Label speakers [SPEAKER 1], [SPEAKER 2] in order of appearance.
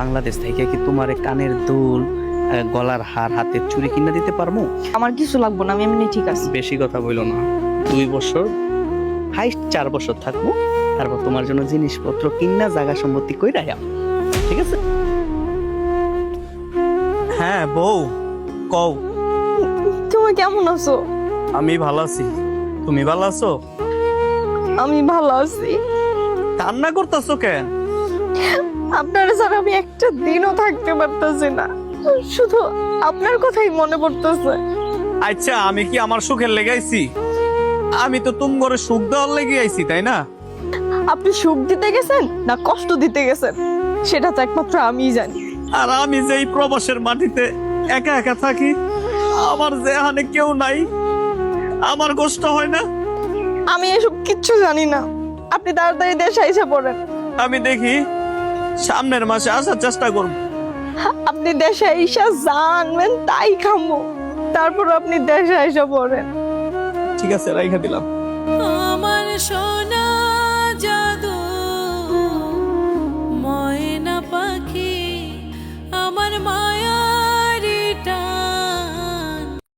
[SPEAKER 1] বাংলাদেশ থেকে কি তোমার কানের দুল গলার হার হাতের চুড়ি কিনা দিতে পারব
[SPEAKER 2] আমার কিছু লাগবো না আমি এমনি ঠিক আছে।
[SPEAKER 1] বেশি কথা বইলো না। দুই বছর হাইস্ট চার বছর থাকব তারপর তোমার জন্য জিনিসপত্র কিনা জায়গা সম্পত্তি কই রাখাম ঠিক আছে? হ্যাঁ বউ কও।
[SPEAKER 2] তুমি কেমন আছো?
[SPEAKER 1] আমি ভালো আছি। তুমি ভালো আছো?
[SPEAKER 2] আমি ভালো আছি।
[SPEAKER 1] কান্না করতেছো কেন?
[SPEAKER 2] আপনারা স্যার আমি একটা দিনও থাকতে পারতেছি না। শুধু আপনার কথাই মনে পড়তেছে।
[SPEAKER 1] আচ্ছা আমি কি আমার সুখের লেগে আইছি? আমি তো তুম ঘরে সুখ দেওয়ার লেগে আইছি তাই না?
[SPEAKER 2] আপনি সুখ দিতে গেছেন না কষ্ট দিতে গেছেন? সেটা তো একমাত্র আমিই জানি।
[SPEAKER 1] আর আমি যে এই প্রবাসের মাটিতে একা একা থাকি আমার যে এখানে কেউ নাই আমার কষ্ট হয় না।
[SPEAKER 2] আমি এসব কিচ্ছু জানি না। আপনি তাড়াতাড়ি দেশে এসে পড়েন।
[SPEAKER 1] আমি দেখি সামনের মাসে আসার চেষ্টা করব।
[SPEAKER 2] আপনি দেশে এসে জানবেন তাই খামো। তারপর আপনি দেশে এসে পড়েন।
[SPEAKER 1] ঠিক আছে রাইখা দিলাম।
[SPEAKER 3] আমার সোনা